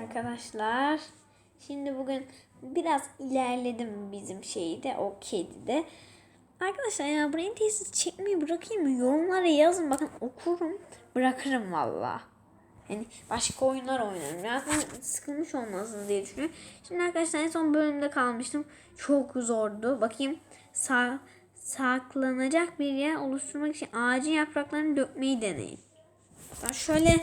arkadaşlar. Şimdi bugün biraz ilerledim bizim şeyde o kedide. Arkadaşlar ya brain tesis çekmeyi bırakayım mı? Yorumlara yazın bakın okurum bırakırım valla. Yani başka oyunlar oynarım. Zaten sıkılmış olmazsınız diye düşünüyorum. Şimdi arkadaşlar en son bölümde kalmıştım. Çok zordu. Bakayım sağ, saklanacak bir yer oluşturmak için ağacın yapraklarını dökmeyi deneyin. Ben şöyle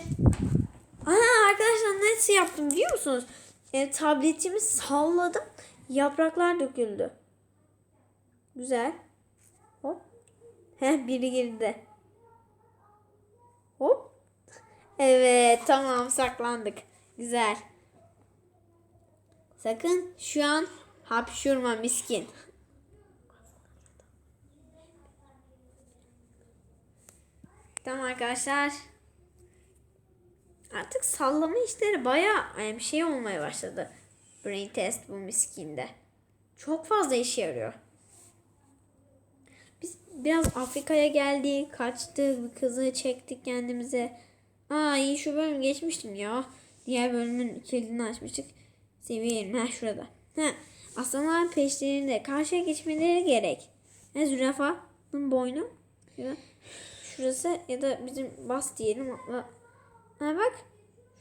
Aa, arkadaşlar nasıl yaptım biliyor musunuz? E, tabletimi salladım. Yapraklar döküldü. Güzel. Hop. Heh biri girdi. Hop. Evet tamam saklandık. Güzel. Sakın şu an hapşurma miskin. Tamam arkadaşlar. Artık sallama işleri bayağı yani bir şey olmaya başladı. Brain test bu miskinde. Çok fazla işe yarıyor. Biz biraz Afrika'ya geldik, kaçtık, bir kızı çektik kendimize. Aa iyi şu bölüm geçmiştim ya. Diğer bölümün kilidini açmıştık. Seviye 20. Ha şurada. Ha. Aslanlar peşlerinde karşıya geçmeleri gerek. Ha zürafanın boynu. Ya, şurası ya da bizim bas diyelim. Atla. Ha bak.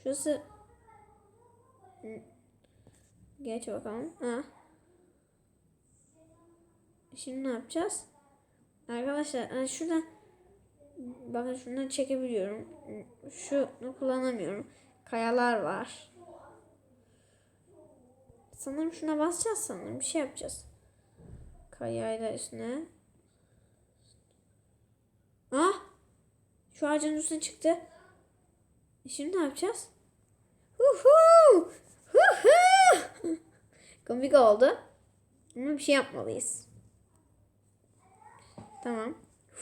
Şurası. Geç bakalım. Ha. Şimdi ne yapacağız? Arkadaşlar ha, şuradan bakın şundan çekebiliyorum. Şunu kullanamıyorum. Kayalar var. Sanırım şuna basacağız sanırım. Bir şey yapacağız. Kayayla üstüne. Ah! Şu ağacın üstüne çıktı. E Şimdi ne yapacağız? Huhu! Huhu! Komik oldu. Ama bir şey yapmalıyız. Tamam.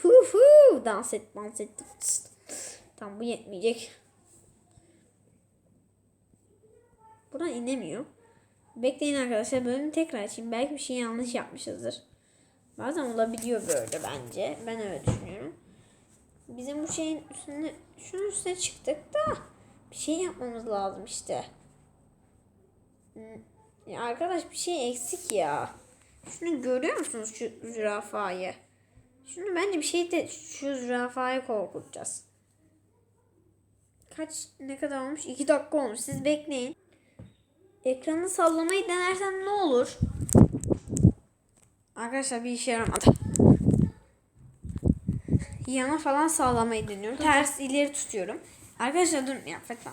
Huhu! Dans et, dans et. Tamam bu yetmeyecek. Buradan inemiyor. Bekleyin arkadaşlar bölümü tekrar açayım. Belki bir şey yanlış yapmışızdır. Bazen olabiliyor böyle bence. Ben öyle düşünüyorum. Bizim bu şeyin üstüne, şunun üstüne çıktık da bir şey yapmamız lazım işte. Hmm, Ya arkadaş bir şey eksik ya. Şunu görüyor musunuz şu zürafayı? Şunu bence bir şey de şu zürafayı korkutacağız. Kaç ne kadar olmuş? 2 dakika olmuş. Siz bekleyin. Ekranı sallamayı denersem ne olur? Arkadaşlar bir işe yaramadı. Yana falan sağlamayı deniyorum. Ters ileri tutuyorum. Arkadaşlar durun ya Fetha.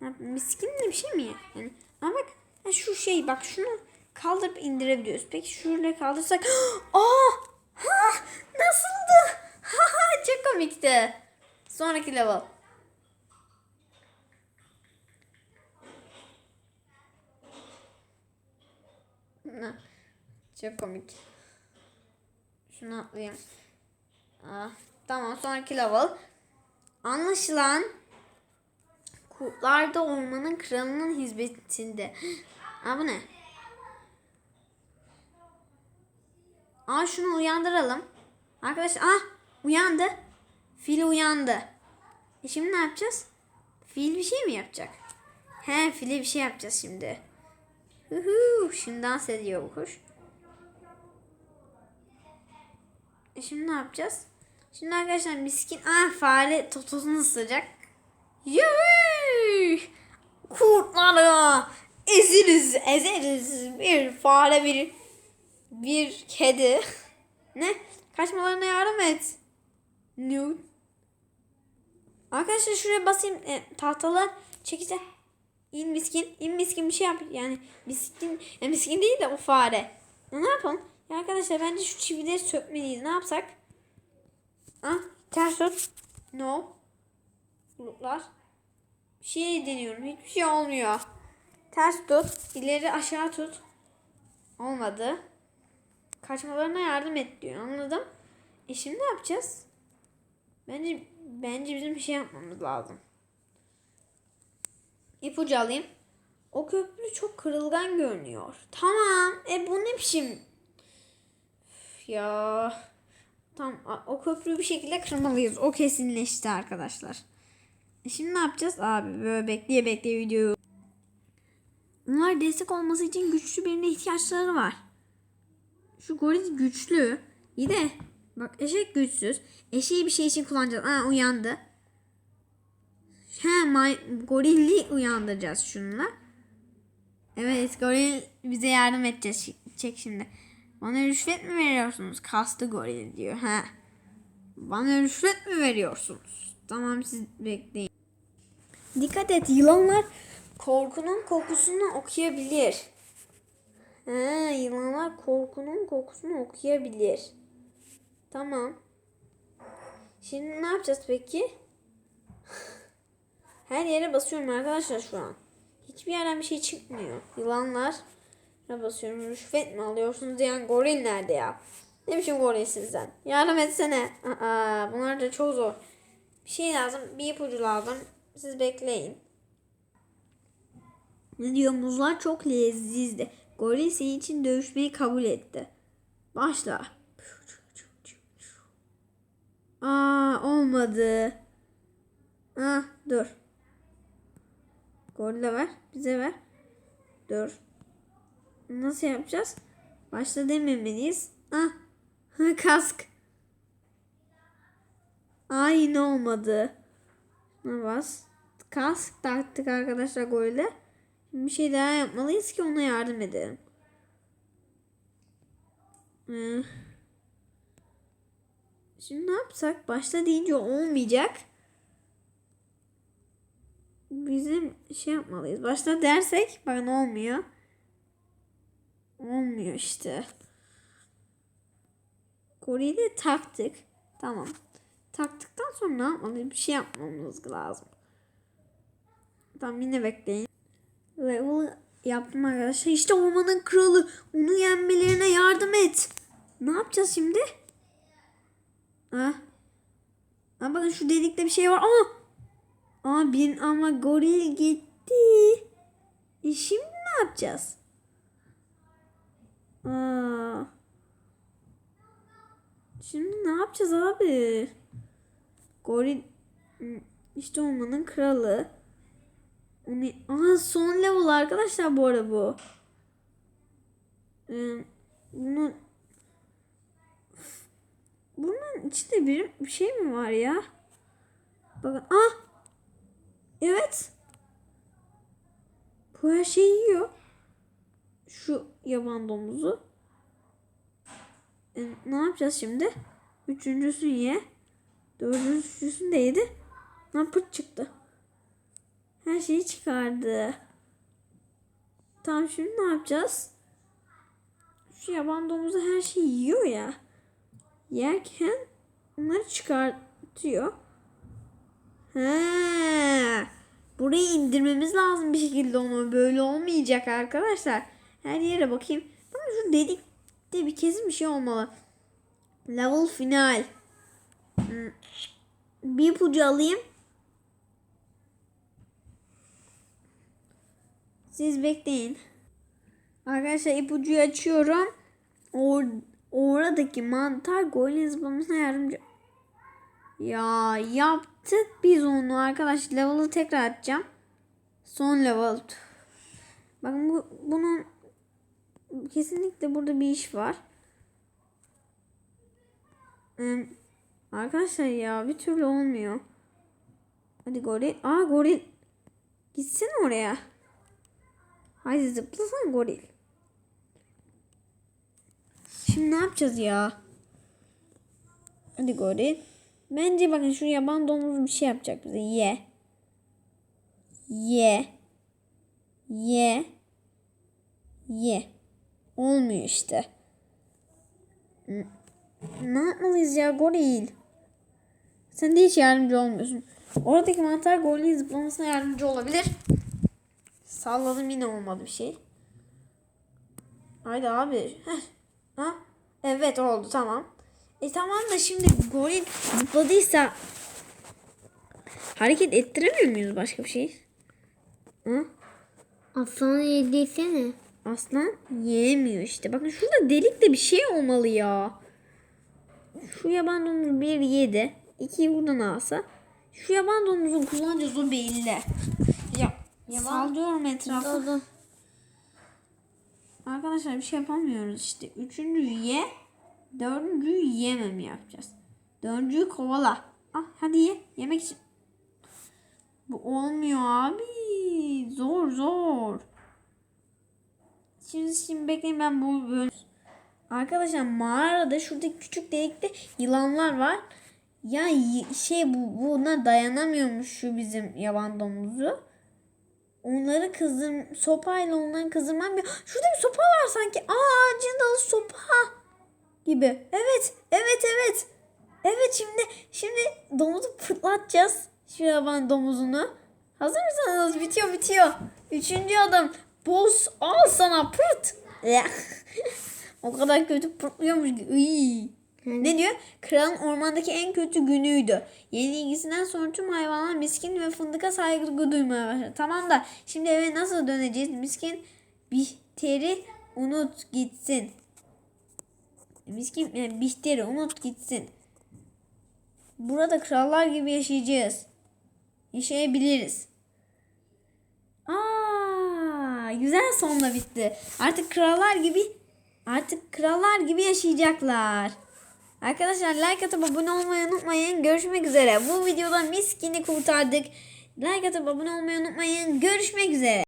Ya, miskin de bir şey mi ya? Yani, ama bak ha şu şey bak şunu kaldırıp indirebiliyoruz. Peki şöyle kaldırsak aa ha nasıldı? Ha ha çok komikti. Sonraki level. Çok komik. Şunu atlayayım. Ah, tamam sonraki level. Anlaşılan kurtlar da ormanın kralının hizmetinde. Aa bu ne? Aa şunu uyandıralım. Arkadaşlar ah uyandı. Fil uyandı. E şimdi ne yapacağız? Fil bir şey mi yapacak? He file bir şey yapacağız şimdi. Huhu, şimdi dans ediyor bu kuş. E şimdi ne yapacağız? Şimdi arkadaşlar miskin ah fare totosunu ısıracak. Yuhuu! Kurtları ezeriz, ezeriz. Bir fare bir bir kedi. ne? Kaçmalarına yardım et. No. Arkadaşlar şuraya basayım e, tahtalar çekeceğim. İn miskin, in miskin bir şey yap. Yani miskin, yani miskin değil de o fare. Ne yapalım? Ya arkadaşlar bence şu çivileri sökmeliyiz. Ne yapsak? Ah, ters tut. No. Bulutlar. Bir şey deniyorum. Hiçbir şey olmuyor. Ters tut. ileri aşağı tut. Olmadı. Kaçmalarına yardım et diyor. Anladım. E şimdi ne yapacağız? Bence bence bizim bir şey yapmamız lazım. İpucu alayım. O köprü çok kırılgan görünüyor. Tamam. E bu ne biçim? Ya. Tamam. O köprüyü bir şekilde kırmalıyız. O kesinleşti arkadaşlar. E Şimdi ne yapacağız abi? Böyle bekleye bekleye videoyu. Onlar destek olması için güçlü birine ihtiyaçları var. Şu goril güçlü. İyi de bak eşek güçsüz. Eşeği bir şey için kullanacağız. Aa uyandı. He may, gorilli uyandıracağız şununla. Evet goril bize yardım edecek şimdi. Bana rüşvet mi veriyorsunuz? Kastı goril diyor. Ha. Bana rüşvet mi veriyorsunuz? Tamam siz bekleyin. Dikkat et yılanlar korkunun kokusunu okuyabilir. Ha, yılanlar korkunun kokusunu okuyabilir. Tamam. Şimdi ne yapacağız peki? Her yere basıyorum arkadaşlar şu an. Hiçbir yerden bir şey çıkmıyor. Yılanlar basıyorum. Rüşvet mi alıyorsunuz diyen goril nerede ya? Ne biçim gorilsiniz sen? Yardım etsene. Aa, bunlar da çok zor. Bir şey lazım. Bir ipucu lazım. Siz bekleyin. Ne diyor? Muzlar çok lezizdi. Goril senin için dövüşmeyi kabul etti. Başla. Aa olmadı. Ah dur. Gorile ver. Bize ver. Dur. Nasıl yapacağız? Başla dememeliyiz. Ah. Kask. Aa yine olmadı. Şuna bas. Kask taktık arkadaşlar. Şimdi bir şey daha yapmalıyız ki ona yardım edelim. Ee, Şimdi ne yapsak? Başta deyince olmayacak. Bizim şey yapmalıyız. Başta dersek bakın olmuyor. Olmuyor işte. Koreyi de taktık. Tamam. Taktıktan sonra ne yapmalıyız? Bir şey yapmamız lazım. Tamam yine bekleyin. Level yaptım arkadaşlar. İşte ormanın kralı. Onu yenmelerine yardım et. Ne yapacağız şimdi? Ah. Aa, bakın şu delikte bir şey var. Aa! Aa bir ama goril gitti. E şimdi ne yapacağız? Aa. Şimdi ne yapacağız abi? Goril işte ormanın kralı. Onu... Aha son level arkadaşlar bu arada bu. Ee, bunu bunun içinde bir, bir şey mi var ya? Bakın ah Evet. Bu her şeyi yiyor. Şu yaban domuzu. E, ne yapacağız şimdi? Üçüncüsünü ye. Dördüncüsünü de yedi. Lan pırt çıktı. Her şeyi çıkardı. Tamam şimdi ne yapacağız? Şu yaban domuzu her şeyi yiyor ya. Yerken bunları çıkartıyor. He. Burayı indirmemiz lazım bir şekilde onu. Böyle olmayacak arkadaşlar. Her yere bakayım. Ama şu delikte bir kesin bir şey olmalı. Level final. Hmm. Bir ipucu alayım. Siz bekleyin. Arkadaşlar ipucuyu açıyorum. Or oradaki mantar golün zıplamasına yardımcı. Ya yaptık biz onu arkadaş. Level'ı tekrar atacağım. Son level. Bakın bu, bunun kesinlikle burada bir iş var. Arkadaşlar ya bir türlü olmuyor. Hadi goril. Aa goril. Gitsene oraya. Hadi zıplasana goril. Şimdi ne yapacağız ya? Hadi goril. Bence bakın şu yaban domuzu bir şey yapacak bize. Ye. Ye. Ye. Ye. Olmuyor işte. Ne yapmalıyız ya goril? Sen de hiç yardımcı olmuyorsun. Oradaki mantar gorilin zıplamasına yardımcı olabilir. Salladım yine olmadı bir şey. Haydi abi. Heh. Ha? Evet oldu tamam. E tamam da şimdi goril zıpladıysa hareket ettiremiyor muyuz başka bir şey? Hı? Aslanı yediysene. Aslan yiyemiyor işte. Bakın şurada delikte bir şey olmalı ya. Şu yaban domuzu bir yedi. İkiyi buradan alsa. Şu yaban domuzun kullanacağız o belli. Ya sallıyorum etrafa. Oldu. Arkadaşlar bir şey yapamıyoruz işte. Üçüncüyü ye. Dördüncüyü yemem yapacağız. Dördüncüyü kovala. Ah hadi ye. Yemek için. Bu olmuyor abi. Zor zor. Şimdi şimdi bekleyin ben bu bölüm. Arkadaşlar mağarada şurada küçük delikte yılanlar var. Ya şey bu buna dayanamıyormuş şu bizim yaban domuzu. Onları kızdır sopayla onları kızdırmam bir şurada bir sopa var sanki. Aa ağacın dalı sopa gibi. Evet, evet, evet. Evet şimdi şimdi domuzu fırlatacağız. Şu yaban domuzunu. Hazır mısınız? Bitiyor bitiyor. Üçüncü adım. Boz al sana pırt. O kadar kötü pırtlıyormuş ki. Iy. Ne diyor? Kralın ormandaki en kötü günüydü. Yeni ilgisinden sonra tüm hayvanlar miskin ve fındıka saygı duymaya başladı. Tamam da şimdi eve nasıl döneceğiz? Miskin Bihter'i unut gitsin. Miskin yani Bihter'i unut gitsin. Burada krallar gibi yaşayacağız. Yaşayabiliriz. Aa, güzel sonla bitti. Artık krallar gibi artık krallar gibi yaşayacaklar. Arkadaşlar like atıp abone olmayı unutmayın. Görüşmek üzere. Bu videoda miskini kurtardık. Like atıp abone olmayı unutmayın. Görüşmek üzere.